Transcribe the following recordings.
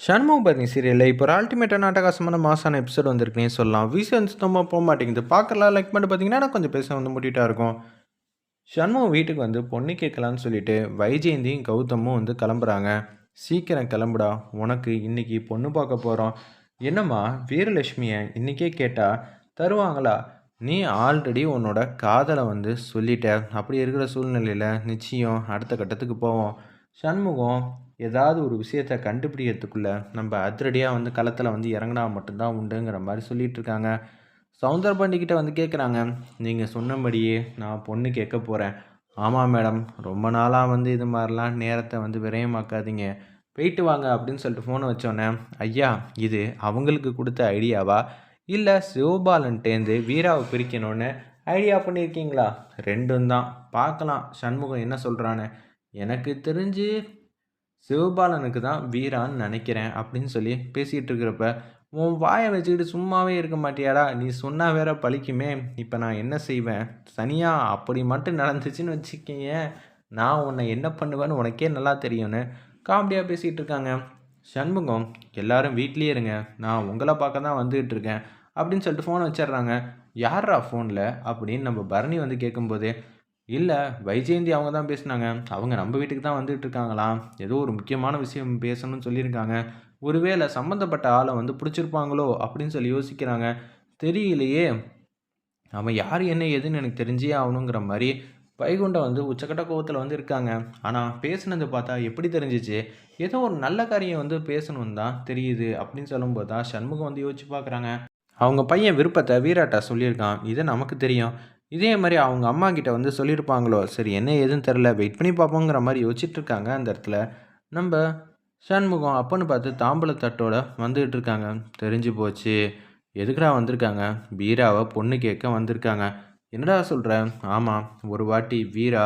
ஷண்முகபதி சீரியலில் இப்போ ஒரு அல்டிமேட்டாக நாட்டகாசமான மாசான எபிசோட் வந்திருக்குனே சொல்லலாம். வீசன் சுத்தமாக போக மாட்டேங்குது பார்க்கலாம் லைக் பண்ணி பார்த்தீங்கன்னா கொஞ்சம் பேச வந்து முட்டிட்டா இருக்கும். ஷண்முகம் வீட்டுக்கு வந்து பொண்ணு கேட்கலான்னு சொல்லிட்டு வைஜெயந்தியும் கௌதமும் வந்து கிளம்புறாங்க. சீக்கிரம் கிளம்புடா. உனக்கு இன்னைக்கு பொண்ணு பார்க்க போகிறோம் என்னம்மா வீரலட்சுமியை இன்றைக்கே கேட்டால் தருவாங்களா? நீ ஆல்ரெடி உன்னோட காதலை வந்து சொல்லிட்ட. அப்படி இருக்கிற சூழ்நிலையில் நிச்சயம் அடுத்த கட்டத்துக்கு போவோம். சண்முகம் ஏதாவது ஒரு விஷயத்தை கண்டுபிடிக்கிறதுக்குள்ள நம்ம அதிரடியாக வந்து களத்தில் வந்து இறங்கினா மட்டும்தான் உண்டுங்கிற மாதிரி சொல்லிட்டு இருக்காங்க சவுந்தர பாண்டிக்கிட்ட வந்து கேட்குறாங்க நீங்கள் சொன்னபடியே நான் பொண்ணு கேட்க போகிறேன் ஆமாம் மேடம் ரொம்ப நாளாக வந்து இது மாதிரிலாம் நேரத்தை வந்து விரயமாக்காதீங்க. போயிட்டு வாங்க அப்படின்னு சொல்லிட்டு ஃபோனை வச்சோன்னே ஐயா இது அவங்களுக்கு கொடுத்த ஐடியாவா? இல்லை சிவபாலன்ட்டேந்து வீராவை பிரிக்கணும்னு ஐடியா பண்ணியிருக்கீங்களா? ரெண்டும் தான். பார்க்கலாம். சண்முகம் என்ன சொல்கிறான்னு எனக்கு தெரிஞ்சு சிவபாலனுக்கு தான் வீரான்னு நினைக்கிறேன் அப்படின்னு சொல்லி பேசிகிட்டு இருக்கிறப்ப உன் வாயை வச்சுக்கிட்டு சும்மாவே இருக்க மாட்டியாடா? நீ சொன்னால் வேற பழிக்குமே. இப்போ நான் என்ன செய்வேன்? சனியா அப்படி மட்டும் நடந்துச்சுன்னு வச்சுக்கீங்க நான் உன்னை என்ன பண்ணுவேன்னு உனக்கே நல்லா தெரியும்னு காமெடியாக பேசிகிட்டு இருக்காங்க. சண்முகம் எல்லாரும் வீட்லேயே இருங்க. நான் உங்களை பார்க்க தான் வந்துகிட்டு இருக்கேன். அப்படின்னு சொல்லிட்டு ஃபோனை வச்சிடுறாங்க. யாரா ஃபோனில் அப்படின்னு நம்ம பரணி வந்து கேட்கும்போது இல்லை வைஜெயந்தி அவங்க தான் பேசினாங்க. அவங்க நம்ம வீட்டுக்கு தான் வந்துட்டு இருக்காங்களாம் ஏதோ ஒரு முக்கியமான விஷயம் பேசணும்னு சொல்லியிருக்காங்க. ஒருவேளை சம்மந்தப்பட்ட ஆளை வந்து பிடிச்சிருப்பாங்களோ அப்படின்னு சொல்லி யோசிக்கிறாங்க. தெரியலையே. அவன் யார் என்ன ஏதுன்னு எனக்கு தெரிஞ்சே ஆகணுங்கிற மாதிரி வைகுண்டம் வந்து உச்சக்கட்ட கோவத்தில் வந்து இருக்காங்க. ஆனால் பேசுனதை பார்த்தா எப்படி தெரிஞ்சிச்சு? ஏதோ ஒரு நல்ல காரியம் வந்து பேசணும் தான் தெரியுது அப்படின்னு சொல்லும்போது தான் சண்முகம் வந்து யோசிச்சு பார்க்குறாங்க. அவங்க பையன் விருப்பத்தை வீராட்டா சொல்லியிருக்கான். இது நமக்கு தெரியும். இதே மாதிரி அவங்க அம்மா கிட்ட வந்து சொல்லியிருப்பாங்களோ சரி என்ன ஏதுன்னு தெரில வெயிட் பண்ணி பார்ப்போங்கிற மாதிரி யோசிச்சுட்டு இருக்காங்க அந்த இடத்துல. நம்ம சண்முகம் அப்பன்னு பார்த்து தாம்பழத்தட்டோட வந்துகிட்டு இருக்காங்க தெரிஞ்சு போச்சு. எதுக்குடா வந்திருக்காங்க? வீராவை பொண்ணு கேட்க வந்திருக்காங்க. என்னடா சொல்கிற ஆமாம் ஒரு வாட்டி வீரா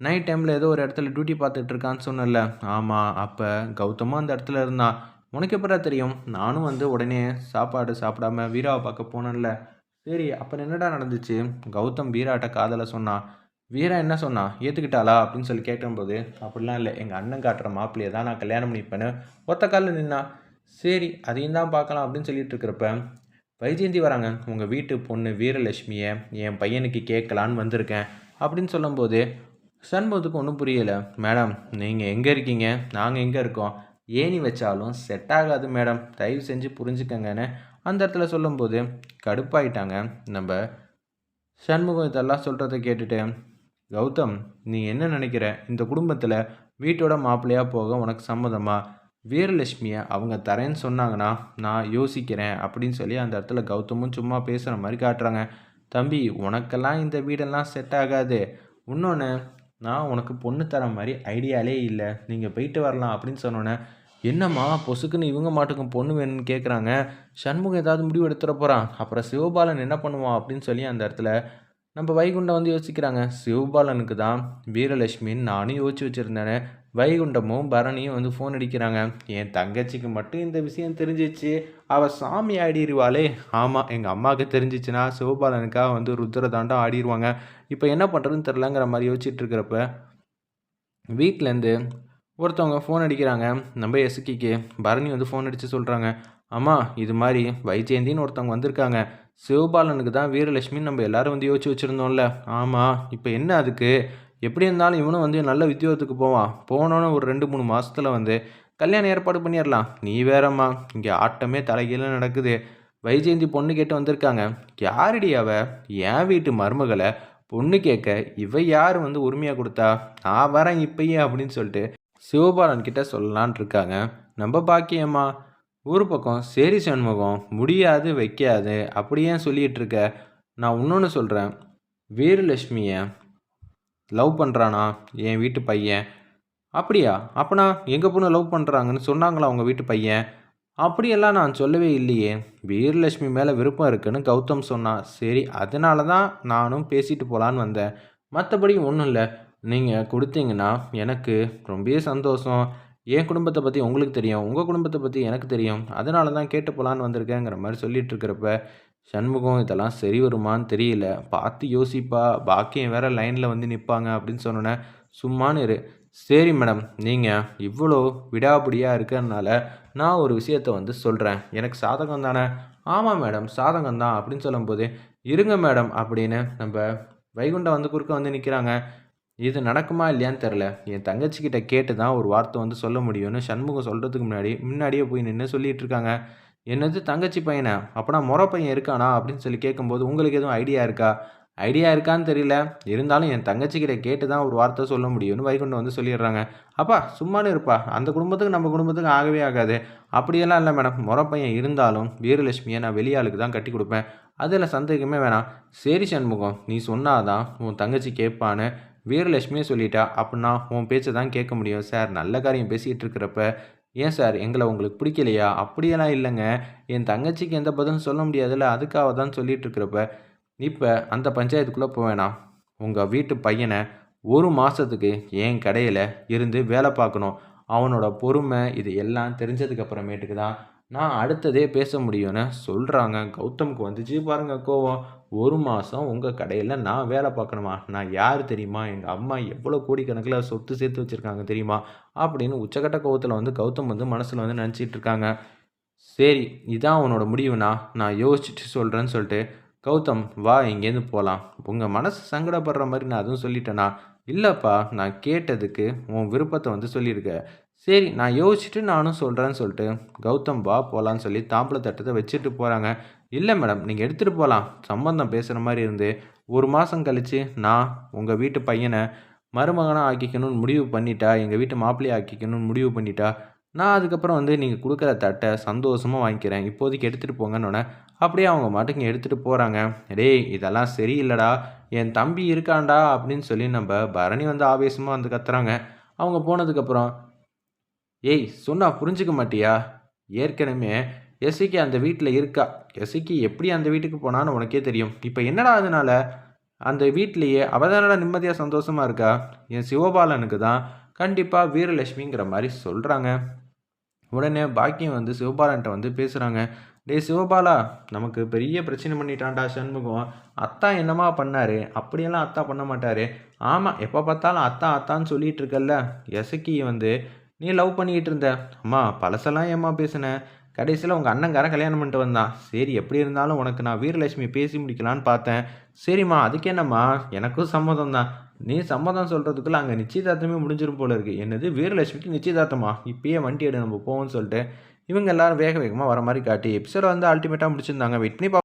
நைட் டைமில் ஏதோ ஒரு இடத்துல டியூட்டி பார்த்துட்டு இருக்கான்னு சொன்னல ஆமாம் அப்போ கௌதமும் அந்த இடத்துல இருந்தான் உனக்கு எப்படா தெரியும்? நானும் வந்து உடனே சாப்பாடு சாப்பிடாம வீராவை பார்க்க போனேன்ல. சரி அப்புறம் என்னடா நடந்துச்சு? கௌதம் வீராட்ட காதலை சொன்னான் வீரா என்ன சொன்னா? ஏற்றுக்கிட்டாளா அப்படின்னு சொல்லி கேட்கும்போது அப்படிலாம் இல்லை. எங்கள் அண்ணன் காட்டுற மாப்பிள்ளையை தான் நான் கல்யாணம் பண்ணிப்பேன்னு ஒத்த காலில் நின்னா. சரி அதையும் தான் பார்க்கலாம். அப்படின்னு சொல்லிட்டு இருக்கிறப்ப வைஜெயந்தி வராங்க. உங்கள் வீட்டு பொண்ணு வீரலட்சுமியை என் பையனுக்கு கேட்கலான்னு வந்திருக்கேன். அப்படின்னு சொல்லும்போது சண்முகத்துக்கு ஒன்றும் புரியலை. மேடம் நீங்கள் எங்கே இருக்கீங்க? நாங்கள் எங்கே இருக்கோம்? ஏணி வச்சாலும் செட் ஆகாது மேடம். தயவு செஞ்சு புரிஞ்சுக்கங்கன்னு அந்த இடத்துல சொல்லும்போது கடுப்பாயிட்டாங்க. நம்ம சண்முகம் இதெல்லாம் சொல்கிறத கேட்டுட்டு கௌதம் நீ என்ன நினைக்கிற? இந்த குடும்பத்தில் வீட்டோட மாப்பிள்ளையாக போக உனக்கு சம்மதமாக வீரலட்சுமியை அவங்க தரேன்னு சொன்னாங்கன்னா நான் யோசிக்கிறேன் அப்படின்னு சொல்லி அந்த இடத்துல கௌதமும் சும்மா பேசுகிற மாதிரி காட்டுறாங்க. தம்பி உனக்கெல்லாம் இந்த வீடெல்லாம் செட் ஆகாது. இன்னொன்று நான் உனக்கு பொண்ணு தர மாதிரி ஐடியாலே இல்லை. நீங்கள் போயிட்டு வரலாம் அப்படின்னு சொன்னோன்னே என்னம்மா பொசுக்குன்னு இவங்க மாட்டுக்கும் பொண்ணு வேணும்னு கேட்குறாங்க சண்முகம் ஏதாவது முடிவு எடுத்துட போகிறான் அப்புறம் சிவபாலன் என்ன பண்ணுவான் அப்படின்னு சொல்லி அந்த இடத்துல நம்ம வைகுண்டம் வந்து யோசிக்கிறாங்க. சிவபாலனுக்கு தான் வீரலட்சுமின்னு நானும் யோசிச்சு வச்சுருந்தேன். வைகுண்டமும் பரணியும் வந்து ஃபோன் அடிக்கிறாங்க. என் தங்கச்சிக்கு மட்டும் இந்த விஷயம் தெரிஞ்சிச்சு. அவள் சாமி ஆடிடுவாளே ஆமாம் எங்கள் அம்மாவுக்கு தெரிஞ்சிச்சுன்னா சிவபாலனுக்காக வந்து ருத்ரதாண்டம் ஆடிடுவாங்க இப்போ என்ன பண்ணுறதுன்னு தெரிலங்கிற மாதிரி யோசிச்சுட்டு இருக்கிறப்ப வீட்டிலேருந்து ஒருத்தவங்க ஃபோன் அடிக்கிறாங்க. நம்ம எஸ்கிக்கு. பரணி வந்து ஃபோன் அடித்து சொல்கிறாங்க அம்மா இது மாதிரி வைஜெயந்தின்னு ஒருத்தவங்க வந்திருக்காங்க. சிவபாலனுக்கு தான் வீரலட்சுமின்னு நம்ம எல்லாரும் வந்து யோசிச்சு வச்சுருந்தோம்ல. ஆமாம் இப்போ என்ன அதுக்கு? எப்படி இருந்தாலும் இவனும் வந்து நல்ல உத்தியோகத்துக்கு போவான் போனோன்னு ஒரு ரெண்டு மூணு மாதத்தில் வந்து கல்யாணம் ஏற்பாடு பண்ணிடலாம். நீ வேறம்மா இங்கே ஆட்டமே தலைகீழ நடக்குது. வைஜெயந்தி பொண்ணு கேட்டு வந்திருக்காங்க. யாரடி அவ? என் வீட்டு மருமகளை பொண்ணு கேட்க இவ யார் வந்து உரிமையாக கொடுத்தா? நான் வரேன் இப்பயே அப்படின்னு சொல்லிட்டு சிவபாலன் கிட்ட சொல்லலான் இருக்காங்க நம்ம பாக்கியம்மா ஊர் பக்கம் சரி சண்முகம் முடியாது வைக்காது அப்படியே சொல்லிகிட்டு இருக்க நான் இன்னொன்று சொல்கிறேன் வீரலட்சுமியை லவ் பண்ணுறானா என் வீட்டு பையன். அப்படியா? அப்பனா எங்கள் பொண்ணு லவ் பண்ணுறாங்கன்னு சொன்னாங்களா அவங்க வீட்டு பையன்? அப்படியெல்லாம் நான் சொல்லவே இல்லையே. வீரலட்சுமி மேலே விருப்பம் இருக்குன்னு கௌதம் சொன்னான் சரி அதனால தான் நானும் பேசிட்டு போகலான்னு வந்தேன். மற்றபடி ஒன்றும் இல்லை நீங்கள் கொடுத்தீங்கன்னா எனக்கு ரொம்பவே சந்தோஷம். என் குடும்பத்தை பற்றி உங்களுக்கு தெரியும் உங்கள் குடும்பத்தை பற்றி எனக்கு தெரியும். அதனால தான் கேட்டு போகலான்னு வந்திருக்கேங்கிற மாதிரி சொல்லிட்டு இருக்கிறப்ப சண்முகம் இதெல்லாம் சரி வருமான்னு தெரியல. பார்த்து யோசிப்பா. பாக்கியம் வேற லைனில் வந்து நிற்பாங்க அப்படின்னு சொன்னோன்னே சும்மானு இரு. சரி மேடம் நீங்கள் இவ்வளோ விடாபிடியாக இருக்கிறதுனால நான் ஒரு விஷயத்த வந்து சொல்கிறேன் எனக்கு சாதகம் தானே? ஆமாம் மேடம் சாதகம் தான் அப்படின்னு சொல்லும்போது இருங்க மேடம் அப்படின்னு நம்ம வைகுண்டம் வந்து குறுக்க வந்து நிற்கிறாங்க இது நடக்குமா இல்லையான்னு தெரில என் தங்கச்சிக்கிட்ட கேட்டு தான் ஒரு வார்த்தை வந்து சொல்ல முடியும்னு சண்முகம் சொல்கிறதுக்கு முன்னாடி முன்னாடியே போய் நின்று சொல்லிட்டு இருக்காங்க. என்னது தங்கச்சி பையனை? அப்போனா முறை பையன் இருக்கானா? அப்படின்னு சொல்லி கேட்கும்போது உங்களுக்கு எதுவும் ஐடியா இருக்கா? ஐடியா இருக்கான்னு தெரியல. இருந்தாலும் என் தங்கச்சிக்கிட்ட கேட்டு தான் ஒரு வார்த்தை சொல்ல முடியும்னு வைகுண்டம் வந்து சொல்லிடுறாங்க. அப்பா சும்மானு இருப்பா. அந்த குடும்பத்துக்கு நம்ம குடும்பத்துக்கு ஆகவே ஆகாது. அப்படியெல்லாம் இல்லை மேடம். முறை பையன் இருந்தாலும் வீரலட்சுமியை நான் வெளியாளுக்கு தான் கட்டி கொடுப்பேன். அதில் சந்தேகமே வேணாம். சரி சண்முகம் நீ சொன்னாதான் உன் தங்கச்சி கேட்பான்னு வீரலட்சுமியே சொல்லிட்டா அப்படின்னா உன் பேச்சை தான் கேட்க முடியும் சார். நல்ல காரியம் பேசிகிட்டு இருக்கிறப்ப ஏன் சார்? எங்களை உங்களுக்கு பிடிக்கலையா? அப்படியெல்லாம் இல்லைங்க. என் தங்கச்சிக்கு எந்த பதிலும் சொல்ல முடியாதுல்ல. அதுக்காக தான் சொல்லிட்டு இருக்கிறப்ப இப்போ அந்த பஞ்சாயத்துக்குள்ளே போக வேணாம் உங்கள் வீட்டு பையனை ஒரு மாதத்துக்கு என் கடையில் இருந்து வேலை பார்க்கணும். அவனோட பொறுமை இது எல்லாம் தெரிஞ்சதுக்கு அப்புறமேட்டுக்கு தான் நான் அடுத்ததே பேச முடியும்னு சொல்கிறாங்க கௌதமுக்கு வந்துச்சு பாருங்க கோவம். ஒரு மாதம் உங்கள் கடையில் நான் வேலை பார்க்கணுமா? நான் யார் தெரியுமா? எங்கள் அம்மா எவ்வளோ கோடிக்கணக்கில் சொத்து சேர்த்து வச்சுருக்காங்க தெரியுமா? அப்படின்னு உச்சக்கட்ட கோவத்தில் வந்து கௌதம் வந்து மனசில் வந்து நினச்சிட்டு இருக்காங்க. சரி இதான் உன்னோட முடிவுனா நான் யோசிச்சுட்டு சொல்கிறேன்னு சொல்லிட்டு கௌதம் வா இங்கேருந்து போகலாம் உங்கள் மனசு சங்கடப்படுற மாதிரி நான் அதுவும் சொல்லிட்டேனா? இல்லைப்பா நான் கேட்டதுக்கு உன் விருப்பத்தை வந்து சொல்லியிருக்க. சரி நான் யோசிச்சுட்டு நானும் சொல்கிறேன்னு சொல்லிட்டு கௌதம் வா போகலான்னு சொல்லி தாம்பளை தட்டத்தை வச்சுட்டு போகிறாங்க இல்லை மேடம் நீங்கள் எடுத்துகிட்டு போகலாம் சம்பந்தம் பேசுகிற மாதிரி இருந்து ஒரு மாதம் கழித்து நான் உங்கள் வீட்டு பையனை மருமகனாக ஆக்கிக்கணும்னு முடிவு பண்ணிட்டா எங்கள் வீட்டு மாப்பிள்ளையை ஆக்கிக்கணும்னு முடிவு பண்ணிட்டா நான் அதுக்கப்புறம் வந்து நீங்கள் கொடுக்குற தட்டை சந்தோஷமாக வாங்கிக்கிறேன். இப்போதைக்கு எடுத்துகிட்டு போங்கன்னொன்னே அப்படியே அவங்க மாட்டுக்கு எடுத்துகிட்டு போகிறாங்க டேய் இதெல்லாம் சரியில்லடா. என் தம்பி இருக்காண்டா அப்படின்னு சொல்லி நம்ம பரணி வந்து ஆவேசமாக வந்து கத்துறாங்க. அவங்க போனதுக்கப்புறம் ஏய் சொன்னா புரிஞ்சுக்க மாட்டியா? ஏற்கனவே எஸ்சிக்கு அந்த வீட்டில் இருக்கா? எஸ்சிக்கு எப்படி அந்த வீட்டுக்கு போனான்னு உனக்கே தெரியும். இப்போ என்னடா அதனால? அந்த வீட்லேயே அவதானடா நிம்மதியாக சந்தோஷமாக இருக்கா? என் சிவபாலனுக்கு தான் கண்டிப்பாக வீரலட்சுமிங்கிற மாதிரி சொல்கிறாங்க உடனே பாக்கியம் வந்து சிவபாலன்ட்ட வந்து பேசுகிறாங்க டேய் சிவபாலா நமக்கு பெரிய பிரச்சனை பண்ணிட்டான்டா சண்முகம். அத்தா என்னமா பண்ணார்? அப்படியெல்லாம் அத்தா பண்ண மாட்டார். ஆமாம் எப்போ பார்த்தாலும் அத்தா அத்தான்னு சொல்லிகிட்டு இருக்கல்ல? எசக்கி வந்து நீ லவ் பண்ணிக்கிட்டு இருந்த? அம்மா பழசெல்லாம் ஏம்மா பேசினேன் கடைசியில் உங்கள் அண்ணங்காரன் கல்யாணம் பண்ணிட்டு வந்தான் சரி எப்படி இருந்தாலும் உனக்கு நான் வீரலட்சுமி பேசி முடிக்கலான்னு பார்த்தேன். சரிம்மா அதுக்கு என்னம்மா? எனக்கும் சம்மதம் தான் நீ சம்மதம் சொல்கிறதுக்குள்ள அங்கே நிச்சயதார்த்தமே முடிஞ்சிடும் போல இருக்குது என்னது வீரலட்சுமிக்கு நிச்சயதார்த்தமா? இப்பயே வண்டி எடு நம்ம போவோம்னு சொல்லிட்டு. இவங்க எல்லாரும் வேக வேகமாக வர மாதிரி காட்டி எபிசோட வந்து அல்டிமேட்டாக முடிச்சிருந்தாங்க. வெயிட் பண்ணி பா